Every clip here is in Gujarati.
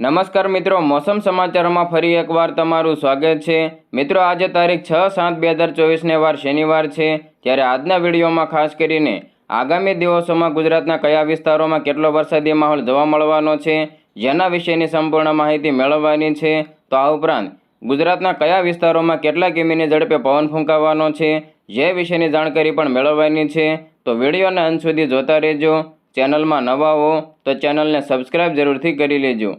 નમસ્કાર મિત્રો, મોસમ સમાચારોમાં ફરી એકવાર તમારું સ્વાગત છે. મિત્રો, આજે તારીખ છ સાત બે હજાર ચોવીસને વાર શનિવાર છે. ત્યારે આજના વિડીયોમાં ખાસ કરીને આગામી દિવસોમાં ગુજરાતના કયા વિસ્તારોમાં કેટલો વરસાદી માહોલ જોવા મળવાનો છે, જેના વિશેની સંપૂર્ણ માહિતી મેળવવાની છે, તો આ ઉપરાંત ગુજરાતના કયા વિસ્તારોમાં કેટલા કિમીની ઝડપે પવન ફૂંકાવાનો છે, જે વિશેની જાણકારી પણ મેળવવાની છે, તો વિડીયોના અંત સુધી જોતા રહેજો. ચેનલમાં નવા હો તો ચેનલને સબસ્ક્રાઇબ જરૂરથી કરી લેજો.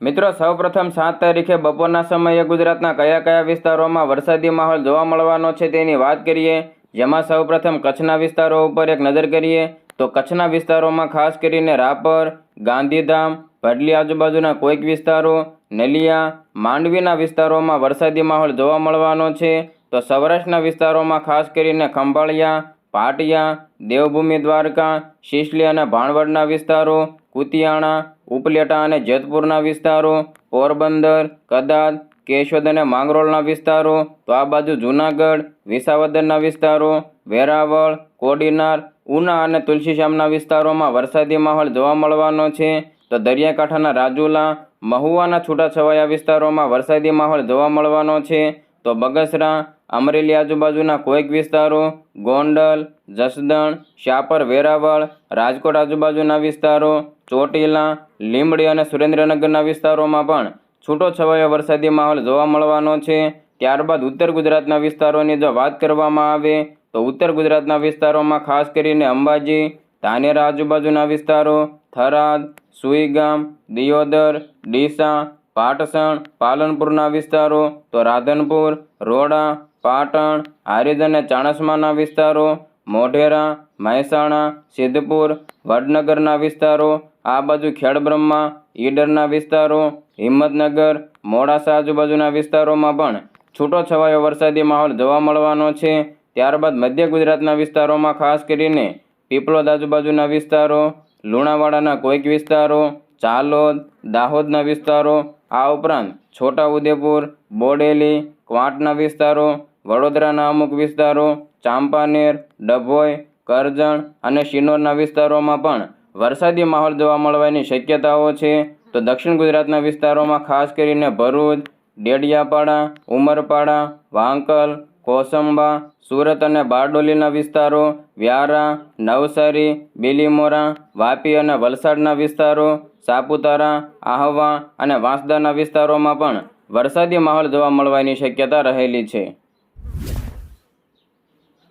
મિત્રો, સૌપ્રથમ સાત તારીખે બપોરના સમયે ગુજરાતના કયા કયા વિસ્તારોમાં વરસાદી માહોલ જોવા મળવાનો છે તેની વાત કરીએ. જેમાં સૌપ્રથમ કચ્છના વિસ્તારો ઉપર એક નજર કરીએ તો કચ્છના વિસ્તારોમાં ખાસ કરીને રાપર, ગાંધીધામ, ભડલી આજુબાજુના કોઈક વિસ્તારો, નલિયા, માંડવીના વિસ્તારોમાં વરસાદી માહોલ જોવા મળવાનો છે. તો સૌરાષ્ટ્રના વિસ્તારોમાં ખાસ કરીને ખંભાળિયા, પાટિયા, દેવભૂમિ દ્વારકા, શિશલી અને ભાણવડના વિસ્તારો કુતિયાણા ઉપલેટા અને જેતપુરના વિસ્તારો, પોરબંદર કદાદ કેશોદ અને માંગરોળના વિસ્તારો, તો આ બાજુ જૂનાગઢ, વિસાવદરના વિસ્તારો, વેરાવળ, કોડીનાર, ઉના અને તુલસીશ્યામના વિસ્તારોમાં વરસાદી માહોલ જોવા મળવાનો છે. તો દરિયાકાંઠાના રાજુલા મહુવાના છૂટાછવાયા વિસ્તારોમાં વરસાદી માહોલ જોવા મળવાનો છે. તો બગસરા, અમરેલી આજુબાજુના કોઈક વિસ્તારો, ગોંડલ, જસદણ શાપર વેરાવળ, રાજકોટ આજુબાજુના વિસ્તારો ચોટીલા, લીંબડી અને સુરેન્દ્રનગરના વિસ્તારોમાં પણ છૂટો છવાયો વરસાદી માહોલ જોવા મળવાનો છે. ત્યારબાદ ઉત્તર ગુજરાતના વિસ્તારોની જો વાત કરવામાં આવે, તો ઉત્તર ગુજરાતના વિસ્તારોમાં ખાસ કરીને અંબાજી, ધાનેરા આજુબાજુના વિસ્તારો, થરાદ, સુઈગામ, દિયોદર, ડીસા, પાટસણ, પાલનપુરના વિસ્તારો, તો રાધનપુર, રોડા, પાટણ, હારીજ અને ચાણસમાના વિસ્તારો, મોઢેરા, મહેસાણા, સિદ્ધપુર, વડનગરના વિસ્તારો આ બાજુ ખેડબ્રહ્મા, ઈડરના વિસ્તારો, હિંમતનગર, મોડાસા આજુબાજુના વિસ્તારોમાં પણ છૂટો છવાયો વરસાદી માહોલ જોવા મળવાનો છે. ત્યારબાદ મધ્ય ગુજરાતના વિસ્તારોમાં ખાસ કરીને પીપલોદ આજુબાજુના વિસ્તારો, લુણાવાડાના કોઈક વિસ્તારો, ચાલોદ, દાહોદના વિસ્તારો, આ ઉપરાંત છોટાઉદેપુર, બોડેલી, ક્વાંટના વિસ્તારો, વડોદરાના અમુક વિસ્તારો, ચાંપાનેર, ડભોઈ, કરજણ અને શિનોરના વિસ્તારોમાં પણ વરસાદી માહોલ જોવા મળવાની શક્યતાઓ છે, તો દક્ષિણ ગુજરાતના વિસ્તારોમાં ખાસ કરીને ભરૂચ, ડેડિયાપાડા, ઉમરપાડા, વાંકલ, કોસંબા, સુરત અને બારડોલીના વિસ્તારો, વ્યારા, નવસારી, બીલીમોરા, વાપી અને વલસાડના વિસ્તારો, સાપુતારા, આહવા અને વાંસદાના વિસ્તારોમાં પણ વરસાદી માહોલ જોવા મળવાની શક્યતા રહેલી છે.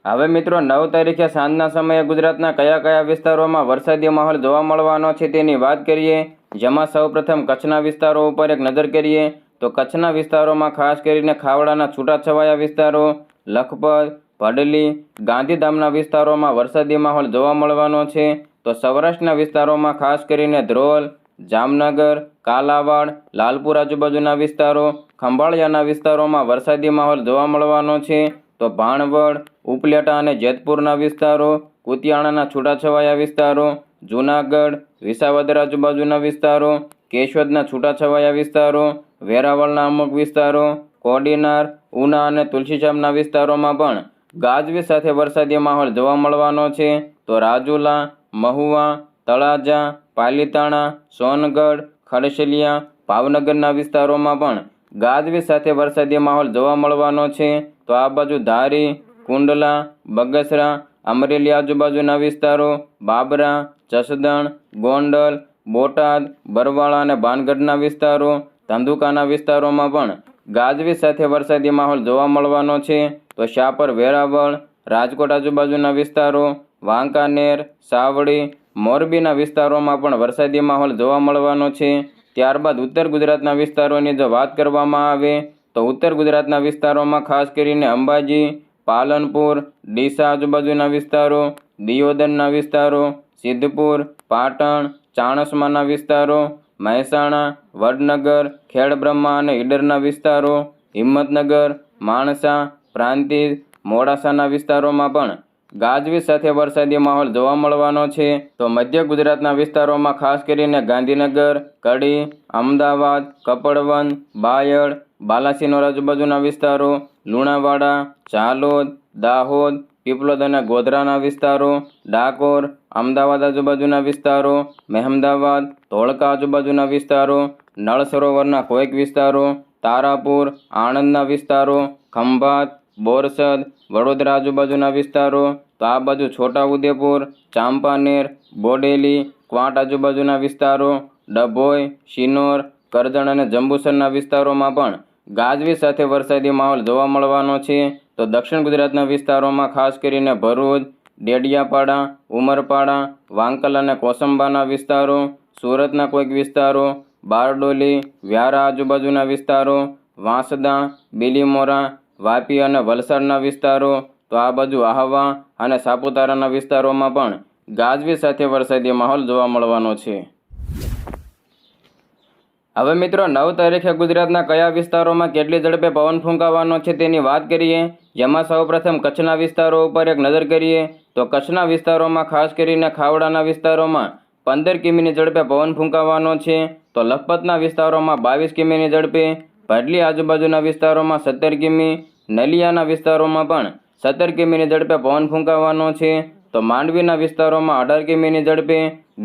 હવે મિત્રો, નવ તારીખે સાંજના સમયે ગુજરાતના કયા કયા વિસ્તારોમાં વરસાદી માહોલ જોવા મળવાનો છે તેની વાત કરીએ. જેમાં સૌપ્રથમ કચ્છના વિસ્તારો ઉપર એક નજર કરીએ, તો કચ્છના વિસ્તારોમાં ખાસ કરીને ખાવડાના છૂટાછવાયા વિસ્તારો, લખપત, ભડલી, ગાંધીધામના વિસ્તારોમાં વરસાદી માહોલ જોવા મળવાનો છે. તો સૌરાષ્ટ્રના વિસ્તારોમાં ખાસ કરીને ધ્રોલ, જામનગર, કાલાવાડ, લાલપુર આજુબાજુના વિસ્તારો, ખંભાળિયાના વિસ્તારોમાં વરસાદી માહોલ જોવા મળવાનો છે. તો ભાણવડ, ઉપલેટા અને જેતપુરના વિસ્તારો, કુતિયાણાના છૂટાછવાયા વિસ્તારો, જૂનાગઢ, વિસાવદર આજુબાજુના વિસ્તારો, કેશોદના છૂટાછવાયા વિસ્તારો, વેરાવળના અમુક વિસ્તારો, કોડીનાર, ઉના અને તુલસીશ્યામના વિસ્તારોમાં પણ ગાજવી સાથે વરસાદી માહોલ જોવા મળવાનો છે. તો રાજુલા, મહુવા, તળાજા, પાલીતાણા, સોનગઢ ખડશલિયા ભાવનગરના વિસ્તારોમાં પણ ગાજવી સાથે વરસાદી માહોલ જોવા મળવાનો છે, તો આ બાજુ ધારી, કુંડલા, બગસરા, અમરેલી આજુબાજુના વિસ્તારો, બાબરા, જસદણ, ગોંડલ, બોટાદ, બરવાળા અને ભાનગઢના વિસ્તારો, ધંધુકાના વિસ્તારોમાં પણ ગાજવી સાથે વરસાદી માહોલ જોવા મળવાનો છે, તો શાપર, વેરાવળ, રાજકોટ આજુબાજુના વિસ્તારો, વાંકાનેર, સાવડી, મોરબીના વિસ્તારોમાં પણ વરસાદી માહોલ જોવા મળવાનો છે ત્યારબાદ ઉત્તર ગુજરાતના વિસ્તારોની જો વાત કરવામાં આવે, તો ઉત્તર ગુજરાતના વિસ્તારોમાં ખાસ કરીને અંબાજી, પાલનપુર, ડીસા આજુબાજુના વિસ્તારો, દિયોદરના વિસ્તારો, સિદ્ધપુર, પાટણ, ચાણસ્માના વિસ્તારો, મહેસાણા, વડનગર, ખેડબ્રહ્મા અને ઈડરના વિસ્તારો, હિંમતનગર, માણસા, પ્રાંતિજ, મોડાસાના વિસ્તારોમાં પણ ગાજવી સાથે વરસાદી માહોલ જોવા મળવાનો છે. તો મધ્ય ગુજરાતના વિસ્તારોમાં ખાસ કરીને ગાંધીનગર, કડી, અમદાવાદ કપડવન બાયડ બાલાસીનો આજુબાજુના વિસ્તારો, લુણાવાડા, ચાલોદ, દાહોદ, પીપલોદ અને ગોધરાના વિસ્તારો, ડાકોર, અમદાવાદ આજુબાજુના વિસ્તારો, મહેમદાવાદ, ધોળકા આજુબાજુના વિસ્તારો નળ સરોવરના કોઈક વિસ્તારો, તારાપુર, આણંદના વિસ્તારો, ખંભાત, બોરસદ વડોદરા આજુબાજુના વિસ્તારો, તો આ બાજુ છોટાઉદેપુર, ચાંપાનેર, બોડેલી, ક્વાંટ આજુબાજુના વિસ્તારો, ડભોઈ, શિનોર, કરજણ અને જંબુસરના વિસ્તારોમાં પણ ગાજવી સાથે વરસાદી માહોલ જોવા મળવાનો છે. તો દક્ષિણ ગુજરાતના વિસ્તારોમાં ખાસ કરીને ભરૂચ, ડેડિયાપાડા, ઉમરપાડા, વાંકલ અને કોસંબાના વિસ્તારો, સુરતના કોઈક વિસ્તારો, બારડોલી, વ્યારા આજુબાજુના વિસ્તારો, વાંસદા, બીલીમોરા વાપી અને વલસાડના વિસ્તારો, તો આ બાજુ આહવા અને સાપુતારાના વિસ્તારોમાં પણ ગાજવી સાથે વરસાદી માહોલ જોવા મળવાનો છે. હવે મિત્રો, નવ તારીખે ગુજરાતના કયા વિસ્તારોમાં કેટલી ઝડપે પવન ફૂંકાવાનો છે તેની વાત કરીએ. જેમાં સૌપ્રથમ કચ્છના વિસ્તારો ઉપર એક નજર કરીએ, તો કચ્છના વિસ્તારોમાં ખાસ કરીને ખાવડાના વિસ્તારોમાં પંદર કિમીની ઝડપે પવન ફૂંકાવાનો છે. તો લખપતના વિસ્તારોમાં બાવીસ કિમીની ઝડપે ભડલી આજુબાજુના વિસ્તારોમાં સત્તર કિમી, નલિયાના વિસ્તારોમાં પણ સત્તર કિમીની ઝડપે પવન ફૂંકાવાનો છે. તો માંડવીના વિસ્તારોમાં અઢાર કિમીની ઝડપે,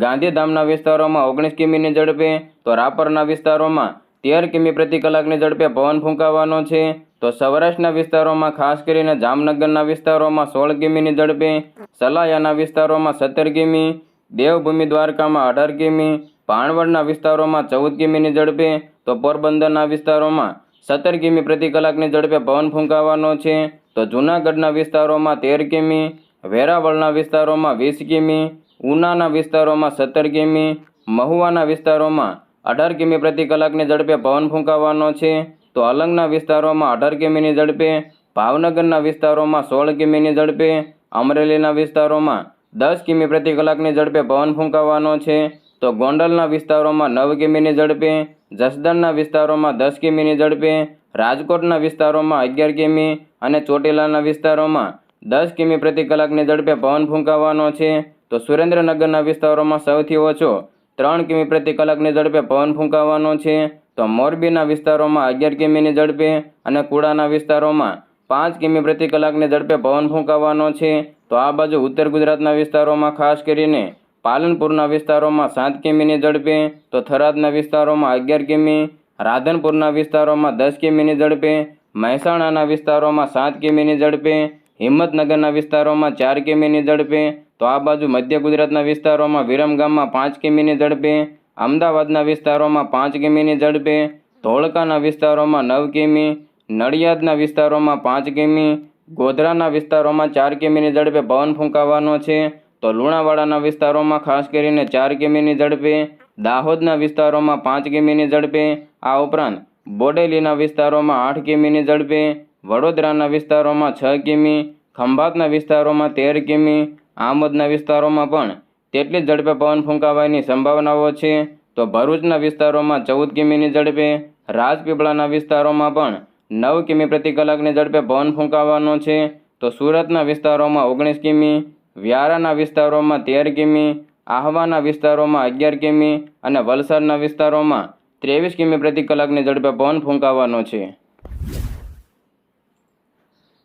ગાંધીધામના વિસ્તારોમાં ઓગણીસ કિમીની ઝડપે, તો રાપરના વિસ્તારોમાં તેર કિમી પ્રતિ કલાકની ઝડપે પવન ફૂંકાવાનો છે. તો સૌરાષ્ટ્રના વિસ્તારોમાં ખાસ કરીને જામનગરના વિસ્તારોમાં સોળ કિમીની ઝડપે, સલાયાના વિસ્તારોમાં સત્તર કિમી, દેવભૂમિ દ્વારકામાં અઢાર કિમી ભાણવડના વિસ્તારોમાં ચૌદ કિમીની ઝડપે તો પોરબંદરના વિસ્તારોમાં સત્તર કિમી પ્રતિ કલાકની ઝડપે પવન ફૂંકાવાનો છે. તો જૂનાગઢના વિસ્તારોમાં તેર કિમી વેરાવળના વિસ્તારોમાં વીસ કિમી ઉનાના વિસ્તારોમાં સત્તર કિમી મહુવાના વિસ્તારોમાં અઢાર કિમી પ્રતિ કલાકની ઝડપે પવન ફૂંકાવાનો છે. તો અલંગના વિસ્તારોમાં અઢાર કિમીની ઝડપે, ભાવનગરના વિસ્તારોમાં સોળ કિમીની ઝડપે, અમરેલીના વિસ્તારોમાં દસ કિમી પ્રતિ કલાકની ઝડપે પવન ફૂંકાવાનો છે. તો ગોંડલના વિસ્તારોમાં નવ કિમીની ઝડપે જસદણના વિસ્તારોમાં દસ કિમીની ઝડપે, રાજકોટના વિસ્તારોમાં અગિયાર કિમી અને ચોટીલાના વિસ્તારોમાં દસ કિમી પ્રતિ કલાકની ઝડપે પવન ફૂંકાવાનો છે. તો સુરેન્દ્રનગરના વિસ્તારોમાં સૌથી ઓછો ત્રણ કિમી પ્રતિ કલાકની ઝડપે પવન ફૂંકાવાનો છે. તો મોરબીના વિસ્તારોમાં અગિયાર કિમીની ઝડપે અને કુડાના વિસ્તારોમાં પાંચ કિમી પ્રતિ કલાકની ઝડપે પવન ફૂંકાવાનો છે. તો આ બાજુ ઉત્તર ગુજરાતના વિસ્તારોમાં ખાસ કરીને પાલનપુરના વિસ્તારોમાં સાત કિમીની ઝડપે, તો થરાદના વિસ્તારોમાં અગિયાર કિમી, રાધનપુરના વિસ્તારોમાં દસ કિમીની ઝડપે, મહેસાણાના વિસ્તારોમાં સાત કિમીની ઝડપે, હિંમતનગરના વિસ્તારોમાં ચાર કિમીની ઝડપે, તો આ બાજુ મધ્ય ગુજરાતના વિસ્તારોમાં વિરમગામમાં પાંચ કિમીની ઝડપે, અમદાવાદના વિસ્તારોમાં પાંચ કિમીની ઝડપે, ધોળકાના વિસ્તારોમાં નવ કિમી, નડિયાદના વિસ્તારોમાં પાંચ કિમી, ગોધરાના વિસ્તારોમાં ચાર કિમીની ઝડપે પવન ફૂંકાવાનો છે. તો લુણાવાડાના વિસ્તારોમાં ખાસ કરીને ચાર કિમીની ઝડપે, દાહોદના વિસ્તારોમાં પાંચ કિમીની ઝડપે, આ ઉપરાંત બોડેલીના વિસ્તારોમાં આઠ કિમીની ઝડપે, વડોદરાના વિસ્તારોમાં છ કિમી, ખંભાતના વિસ્તારોમાં તેર કિમી, આમોદના વિસ્તારોમાં પણ તેટલી ઝડપે પવન ફૂંકાવાની સંભાવનાઓ છે. તો ભરૂચના વિસ્તારોમાં ચૌદ કિમીની ઝડપે, રાજપીપળાના વિસ્તારોમાં પણ નવ કિમી પ્રતિ કલાકની ઝડપે પવન ફૂંકાવાનો છે. તો સુરતના વિસ્તારોમાં ઓગણીસ કિમી વ્યારાના વિસ્તારોમાં તેર કિમી, આહવાના વિસ્તારોમાં અગિયાર કિમી અને વલસાડના વિસ્તારોમાં ત્રેવીસ કિમી પ્રતિ કલાકની ઝડપે પવન ફૂંકાવાનો છે.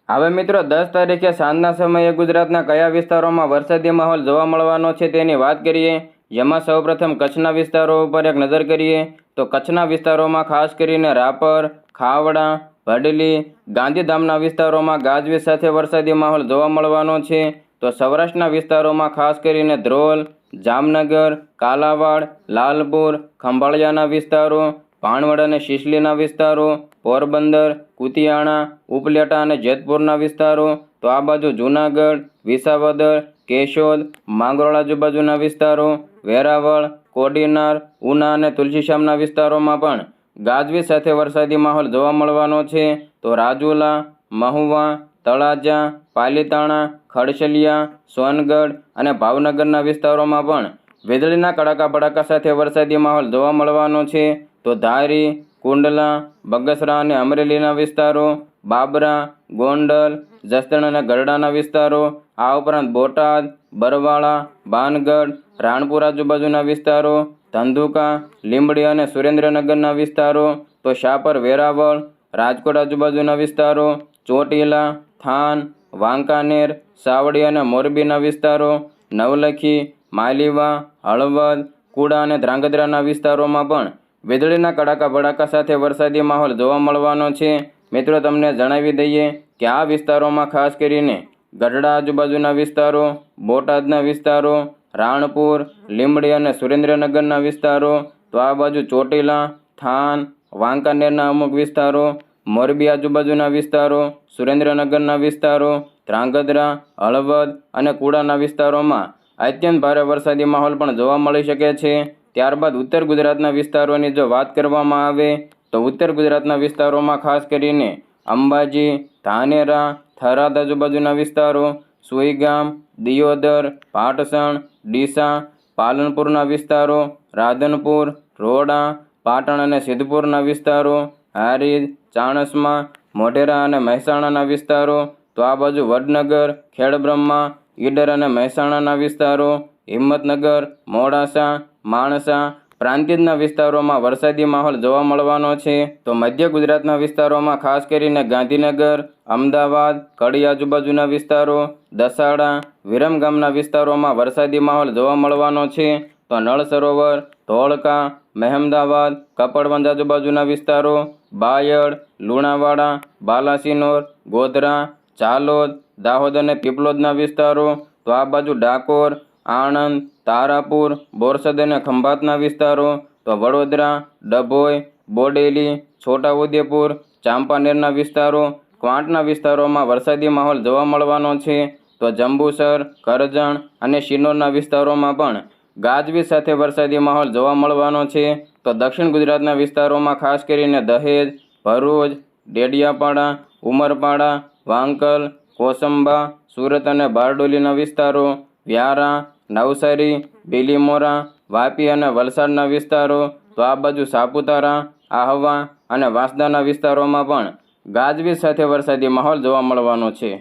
હવે મિત્રો, દસ તારીખે સાંજના સમયે ગુજરાતના કયા વિસ્તારોમાં વરસાદી માહોલ જોવા મળવાનો છે તેની વાત કરીએ. જેમાં સૌપ્રથમ કચ્છના વિસ્તારો ઉપર એક નજર કરીએ તો કચ્છના વિસ્તારોમાં ખાસ કરીને રાપર, ખાવડા, ભડલી, ગાંધીધામના વિસ્તારોમાં ગાજવીજ સાથે વરસાદી માહોલ જોવા મળવાનો છે. તો સૌરાષ્ટ્રના વિસ્તારોમાં ખાસ કરીને ધ્રોલ, જામનગર, કાલાવાડ, લાલપુર, ખંભાળિયાના વિસ્તારો ભાણવડ અને શિશલીના વિસ્તારો, પોરબંદર, કુતિયાણા, ઉપલેટા અને જેતપુરના વિસ્તારો, તો આ બાજુ જૂનાગઢ, વિસાવદર, કેશોદ, માંગરોળ આજુબાજુના વિસ્તારો, વેરાવળ, કોડીનાર, ઉના અને તુલસીશ્યામના વિસ્તારોમાં પણ ગાજવી સાથે વરસાદી માહોલ જોવા મળવાનો છે. તો રાજુલા, મહુવા તળાજા, પાલીતાણા ખડશલિયા સોનગઢ અને ભાવનગરના વિસ્તારોમાં પણ વીજળીના કડાકા ભડાકા સાથે વરસાદી માહોલ જોવા મળવાનો છે. તો ધારી, કુંડલા, બગસરા અને અમરેલીના વિસ્તારો, બાબરા, ગોંડલ, જસદણ અને ગરડાના વિસ્તારો, આ ઉપરાંત બોટાદ, બરવાળા, બાનગઢ, રાણપુર આજુબાજુના વિસ્તારો, ધંધુકા, લીંબડી અને સુરેન્દ્રનગરના વિસ્તારો, તો શાપર વેરાવળ, રાજકોટ આજુબાજુના વિસ્તારો, ચોટીલા થાન, વાંકાનેર, સાવડી અને મોરબીના વિસ્તારો, નવલખી, માલીવા, હળવદ, કુડા અને ધ્રાંગધ્રાના વિસ્તારોમાં પણ વીજળીના કડાકા ભડાકા સાથે વરસાદી માહોલ જોવા મળવાનો છે. મિત્રો, તમને જણાવી દઈએ કે આ વિસ્તારોમાં ખાસ કરીને ગઢડા આજુબાજુના વિસ્તારો, બોટાદના વિસ્તારો, રાણપુર, લીંબડી અને સુરેન્દ્રનગરના વિસ્તારો, તો આ બાજુ ચોટીલા, થાન, વાંકાનેરના અમુક વિસ્તારો, મોરબી આજુબાજુના વિસ્તારો સુરેન્દ્રનગરના વિસ્તારો, ધ્રાંગધ્રા, હળવદ અને કુડાના વિસ્તારોમાં અત્યંત ભારે વરસાદી માહોલ પણ જોવા મળી શકે છે. ત્યારબાદ ઉત્તર ગુજરાતના વિસ્તારોની જો વાત કરવામાં આવે, તો ઉત્તર ગુજરાતના વિસ્તારોમાં ખાસ કરીને અંબાજી, ધાનેરા, થરાદ આજુબાજુના વિસ્તારો, સુઈગામ, દિયોદર, પાટસણ, ડીસા, પાલનપુરના વિસ્તારો, રાધનપુર, રોડા, પાટણ અને સિદ્ધપુરના વિસ્તારો હારીજ ચાણસ્મા મોઢેરા અને મહેસાણાના વિસ્તારો, તો આ બાજુ વડનગર, ખેડબ્રહ્મા, ઈડર અને મહેસાણાના વિસ્તારો, હિંમતનગર, મોડાસા, માણસા પ્રાંતિજના વિસ્તારોમાં વરસાદી માહોલ જોવા મળવાનો છે. તો મધ્ય ગુજરાતના વિસ્તારોમાં ખાસ કરીને ગાંધીનગર, અમદાવાદ, કડી આજુબાજુના વિસ્તારો, દસાડા વિરમગામના વિસ્તારોમાં વરસાદી માહોલ જોવા મળવાનો છે. તો નળ સરોવર, ધોળકા, મહેમદાવાદ, કપડવંજ આજુબાજુના વિસ્તારો બાયડ, લુણાવાડા, બાલાસિનોર, ગોધરા, ચાલોદ, દાહોદ અને પીપલોદના વિસ્તારો, તો આ બાજુ ડાકોર, આણંદ, તારાપુર, બોરસદ અને ખંભાતના વિસ્તારો, તો વડોદરા, ડભોઈ, બોડેલી, છોટાઉદેપુર, ચાંપાનેરના વિસ્તારો, ક્વાંટના વિસ્તારોમાં વરસાદી માહોલ જોવા મળવાનો છે, તો જંબુસર, કરજણ અને શિનોરના વિસ્તારોમાં પણ ગાજવીજ સાથે વરસાદી માહોલ જોવા મળવાનો છે તો દક્ષિણ ગુજરાતના વિસ્તારોમાં ખાસ કરીને દહેજ, ભરૂચ, ડેડિયાપાડા, ઉમરપાડા, વાંકલ, કોસંબા, સુરત અને બારડોલીના વિસ્તારો, વ્યારા, નવસારી, બીલીમોરા, વાપી અને વલસાડના વિસ્તારો, તો આ બાજુ સાપુતારા, આહવા અને વાંસદાના વિસ્તારોમાં પણ ગાજવીજ સાથે વરસાદી માહોલ જોવા મળવાનો છે.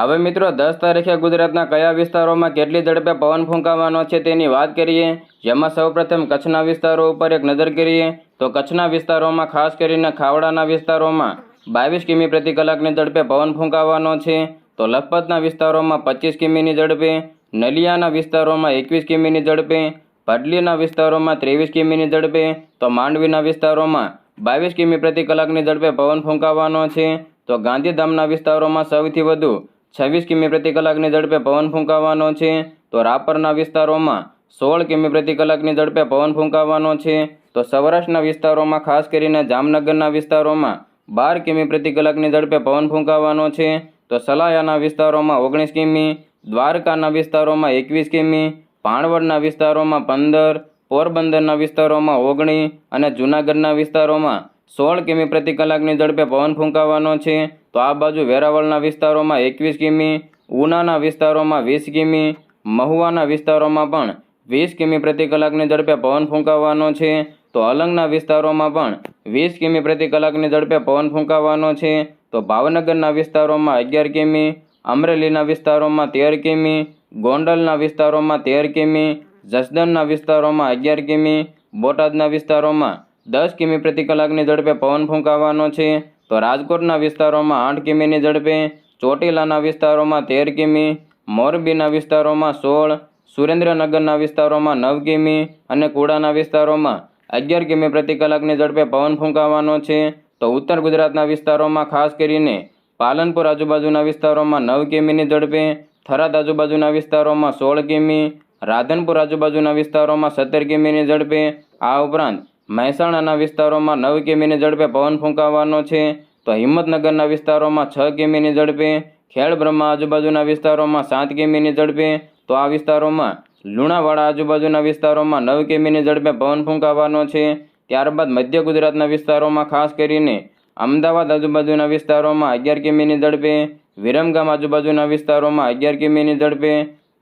હવે મિત્રો, દસ તારીખે ગુજરાતના કયા વિસ્તારોમાં કેટલી ઝડપે પવન ફૂંકાવાનો છે તેની વાત કરીએ. જેમાં સૌપ્રથમ કચ્છના વિસ્તારો ઉપર એક નજર કરીએ, તો કચ્છના વિસ્તારોમાં ખાસ કરીને ખાવડાના વિસ્તારોમાં બાવીસ કિમી પ્રતિ કલાકની ઝડપે પવન ફૂંકાવાનો છે. તો લખપતના વિસ્તારોમાં પચીસ કિમીની ઝડપે, નલિયાના વિસ્તારોમાં એકવીસ કિમીની ઝડપે, ભડલીના વિસ્તારોમાં ત્રેવીસ કિમીની ઝડપે, તો માંડવીના વિસ્તારોમાં બાવીસ કિમી પ્રતિ કલાકની ઝડપે પવન ફૂંકાવાનો છે. તો ગાંધીધામના વિસ્તારોમાં સૌથી વધુ છવ્વીસ કિમી પ્રતિ કલાકની ઝડપે પવન ફૂંકાવાનો છે. તો રાપરના વિસ્તારોમાં સોળ કિમી પ્રતિ કલાકની ઝડપે પવન ફૂંકાવાનો છે. તો સૌરાષ્ટ્રના વિસ્તારોમાં, ખાસ કરીને જામનગરના વિસ્તારોમાં, બાર કિમી પ્રતિ કલાકની ઝડપે પવન ફૂંકાવાનો છે. તો સલાયાના વિસ્તારોમાં ઓગણીસ કિમી, દ્વારકાના વિસ્તારોમાં એકવીસ કિમી, પાણવડના વિસ્તારોમાં પંદર, પોરબંદરના વિસ્તારોમાં ઓગણી અને જૂનાગઢના વિસ્તારોમાં સોળ કિમી પ્રતિ કલાકની ઝડપે પવન ફૂંકાવાનો છે. તો આ બાજુ વેરાવળના વિસ્તારોમાં એકવીસ કિમી, ઉનાના વિસ્તારોમાં વીસ કિમી, મહુવાના વિસ્તારોમાં પણ વીસ કિમી પ્રતિ કલાકની ઝડપે પવન ફૂંકાવાનો છે. તો અલંગના વિસ્તારોમાં પણ વીસ કિમી પ્રતિ કલાકની ઝડપે પવન ફૂંકાવાનો છે. તો ભાવનગરના વિસ્તારોમાં અગિયાર કિમી, અમરેલીના વિસ્તારોમાં તેર કિમી, ગોંડલના વિસ્તારોમાં તેર કિમી, જસદણના વિસ્તારોમાં અગિયાર કિમી, બોટાદના વિસ્તારોમાં દસ કિમી પ્રતિ કલાકની ઝડપે પવન ફૂંકાવાનો છે. તો રાજકોટના વિસ્તારોમાં આઠ કિમીની ઝડપે, ચોટીલાના વિસ્તારોમાં તેર કિમી, મોરબીના વિસ્તારોમાં સોળ, સુરેન્દ્રનગરના વિસ્તારોમાં નવ કિમી અને કુડાના વિસ્તારોમાં અગિયાર કિમી પ્રતિ કલાકની ઝડપે પવન ફૂંકાવાનો છે. તો ઉત્તર ગુજરાતના વિસ્તારોમાં ખાસ કરીને પાલનપુર આજુબાજુના વિસ્તારોમાં નવ કિમીની ઝડપે, થરાદ આજુબાજુના વિસ્તારોમાં સોળ કિમી, રાધનપુર આજુબાજુના વિસ્તારોમાં સત્તર કિમીની ઝડપે. આ ઉપરાંત મહેસાણાના વિસ્તારોમાં નવ કિમીની ઝડપે પવન ફૂંકાવાનો છે. તો હિંમતનગરના વિસ્તારોમાં છ કિમીની ઝડપે, ખેડબ્રહ્મા આજુબાજુના વિસ્તારોમાં સાત કિમીની ઝડપે, તો આ વિસ્તારોમાં લુણાવાડા આજુબાજુના વિસ્તારોમાં નવ કિમીની ઝડપે પવન ફૂંકાવાનો છે. ત્યારબાદ મધ્ય ગુજરાતના વિસ્તારોમાં ખાસ કરીને અમદાવાદ આજુબાજુના વિસ્તારોમાં અગિયાર કિમીની ઝડપે, વિરમગામ આજુબાજુના વિસ્તારોમાં અગિયાર કિમીની ઝડપે,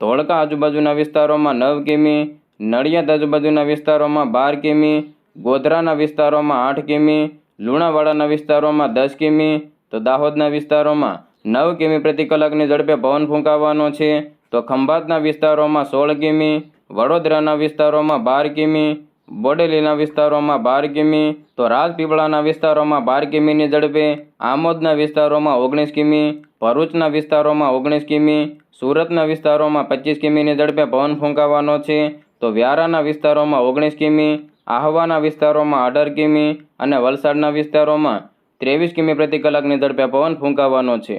ધોળકા આજુબાજુના વિસ્તારોમાં નવ કિમી, નડિયાદ આજુબાજુના વિસ્તારોમાં બાર કિમી ગોધરાના વિસ્તારોમાં આઠ કિમી, લુણાવાડાના વિસ્તારોમાં દસ કિમી તો દાહોદના વિસ્તારોમાં નવ કિમી પ્રતિ કલાકની ઝડપે પવન ફૂંકાવાનો છે. તો ખંભાતના વિસ્તારોમાં સોળ કિમી, વડોદરાના વિસ્તારોમાં બાર કિમી, બોડેલીના વિસ્તારોમાં બાર કિમી તો રાજપીપળાના વિસ્તારોમાં બાર કિમીની ઝડપે, આમોદના વિસ્તારોમાં ઓગણીસ કિમી, ભરૂચના વિસ્તારોમાં ઓગણીસ કિમી, સુરતના વિસ્તારોમાં પચીસ કિમીની ઝડપે પવન ફૂંકાવાનો છે. તો વ્યારાના વિસ્તારોમાં ઓગણીસ કિમી આહવાના વિસ્તારોમાં અઢાર કિમી અને વલસાડના વિસ્તારોમાં ત્રેવીસ કિમી પ્રતિ કલાકની ઝડપે પવન ફૂંકાવાનો છે.